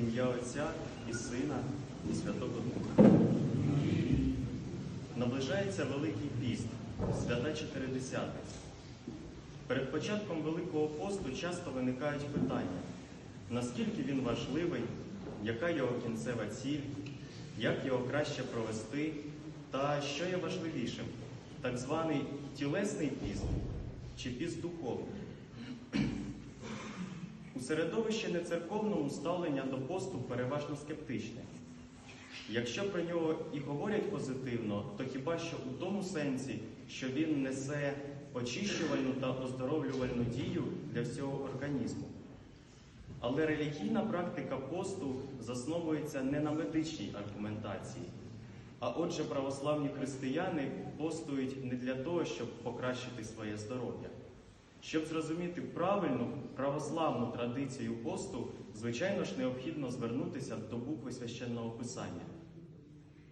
Ім'я Отця і Сина, і Святого Духа. Наближається Великий піст, свята Чотиридесятниця. Перед початком Великого посту часто виникають питання, наскільки він важливий, яка його кінцева ціль, як його краще провести, та що є важливішим, так званий тілесний піст чи піст духовний. У середовищі нецерковному ставлення до посту переважно скептичне. Якщо про нього і говорять позитивно, то хіба що у тому сенсі, що він несе очищувальну та оздоровлювальну дію для всього організму. Але релігійна практика посту засновується не на медичній аргументації. А отже, православні християни постують не для того, щоб покращити своє здоров'я. Щоб зрозуміти правильну православну традицію посту, звичайно ж необхідно звернутися до букви священного писання.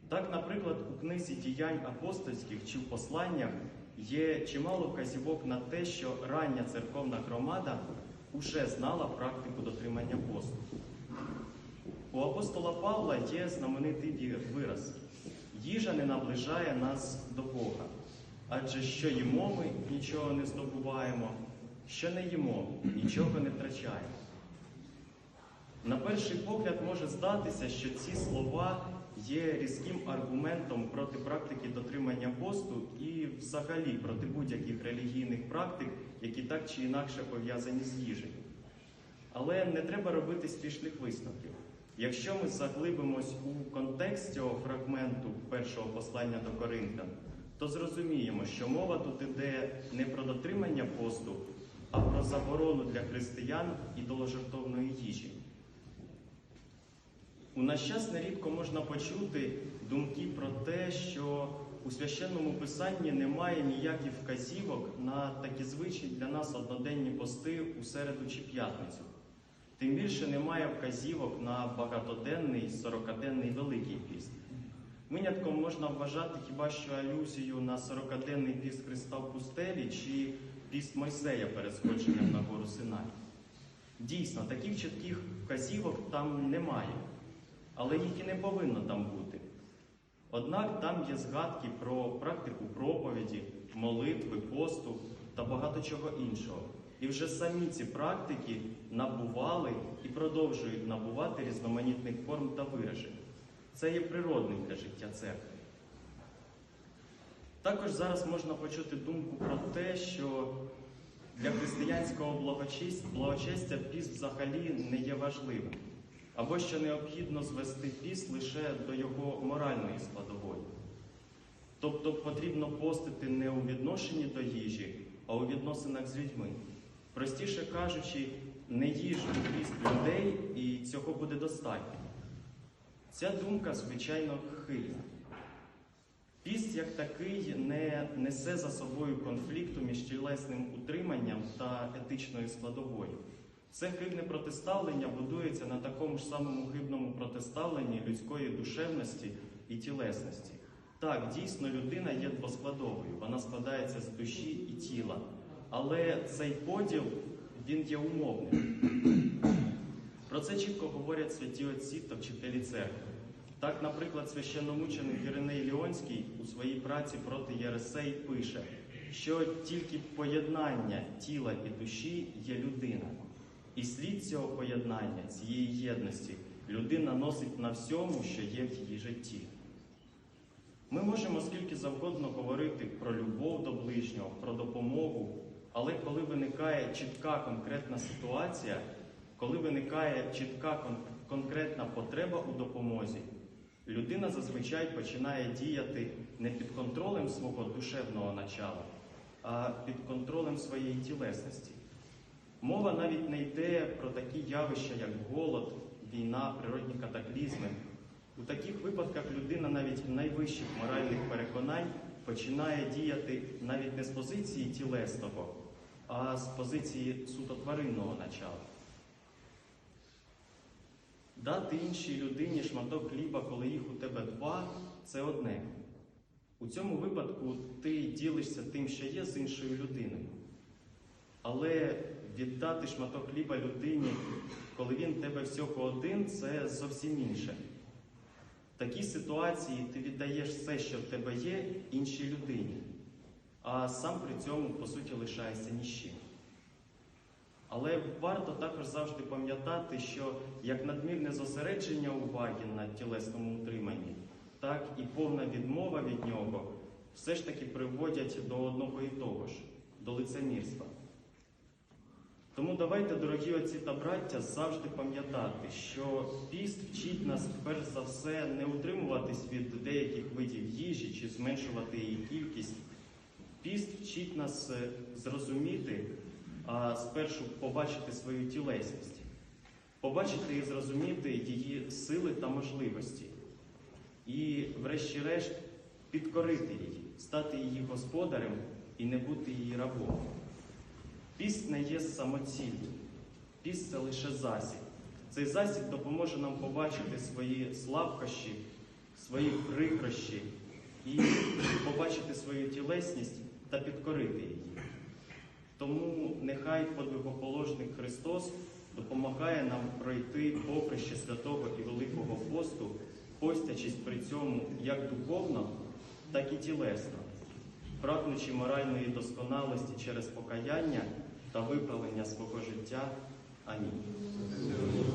Так, наприклад, у книзі діянь апостольських чи в посланнях є чимало вказівок на те, що рання церковна громада уже знала практику дотримання посту. У апостола Павла є знаменитий вираз їжа не наближає нас до Бога. Адже що їмо ми, нічого не здобуваємо, що не їмо, нічого не втрачаємо. На перший погляд може здатися, що ці слова є різким аргументом проти практики дотримання посту і взагалі проти будь-яких релігійних практик, які так чи інакше пов'язані з їжею. Але не треба робити спішних висновків. Якщо ми заглибимось у контекст цього фрагменту першого послання до Коринфян, то зрозуміємо, що мова тут іде не про дотримання посту, а про заборону для християн ідоложертовної їжі. У наш час нерідко можна почути думки про те, що у священному писанні немає ніяких вказівок на такі звичні для нас одноденні пости у середу чи п'ятницю. Тим більше немає вказівок на багатоденний, сорокаденний Великий піст. Винятком можна вважати хіба що алюзію на сорокаденний піст Христа в пустелі чи піст Мойсея перед на гору Синай. Дійсно, таких чітких вказівок там немає, але їх і не повинно там бути. Однак там є згадки про практику проповіді, молитви, посту та багато чого іншого. І вже самі ці практики набували і продовжують набувати різноманітних форм та виражень. Це є природним для життя церкви. Також зараз можна почути думку про те, що для християнського благочестя, піст взагалі не є важливим, або що необхідно звести піст лише до його моральної складової. Тобто потрібно постити не у відношенні до їжі, а у відносинах з людьми. Простіше кажучи, не їж у піст людей, і цього буде достатньо. Ця думка, звичайно, хильна. Піст як такий не несе за собою конфлікту між тілесним утриманням та етичною складовою. Це хибне протиставлення будується на такому ж самому хибному протиставленні людської душевності і тілесності. Так, дійсно, людина є двоскладовою, вона складається з душі і тіла. Але цей поділ він є умовним. Про це чітко говорять святі отці та вчителі церкви. Так, наприклад, священномученик Іриней Ліонський у своїй праці проти Єресей пише, що тільки поєднання тіла і душі є людина. І слід цього поєднання, цієї єдності, людина носить на всьому, що є в її житті. Ми можемо скільки завгодно говорити про любов до ближнього, про допомогу, але коли виникає чітка конкретна ситуація, коли виникає чітка конкретна потреба у допомозі, людина зазвичай починає діяти не під контролем свого душевного начала, а під контролем своєї тілесності. Мова навіть не йде про такі явища, як голод, війна, природні катаклізми. У таких випадках людина навіть в найвищих моральних переконань починає діяти навіть не з позиції тілесного, а з позиції суто тваринного начала. Дати іншій людині шматок хліба, коли їх у тебе два, це одне. У цьому випадку ти ділишся тим, що є з іншою людиною. Але віддати шматок хліба людині, коли він тебе всього один, це зовсім інше. В такій ситуації ти віддаєш все, що в тебе є, іншій людині, а сам при цьому, по суті, лишаєшся ні. Але варто також завжди пам'ятати, що як надмірне зосередження уваги на тілесному утриманні, так і повна відмова від нього все ж таки приводять до одного і того ж до лицемірства. Тому давайте, дорогі отці та браття, завжди пам'ятати, що піст вчить нас перш за все не утримуватись від деяких видів їжі чи зменшувати її кількість. Піст вчить нас е, зрозуміти, а спершу побачити свою тілесність, побачити і зрозуміти її сили та можливості, і, врешті-решт, підкорити її, стати її господарем і не бути її рабом. Піст не є самоціллю, піст це лише засіб. Цей засіб допоможе нам побачити свої слабкощі, свої прикрощі і побачити свою тілесність та підкорити її. Тому нехай подвигоположник Христос допомагає нам пройти поприще святого і Великого посту, постячись при цьому як духовно, так і тілесно, прагнучи моральної досконалості через покаяння та виправлення свого життя. Амінь.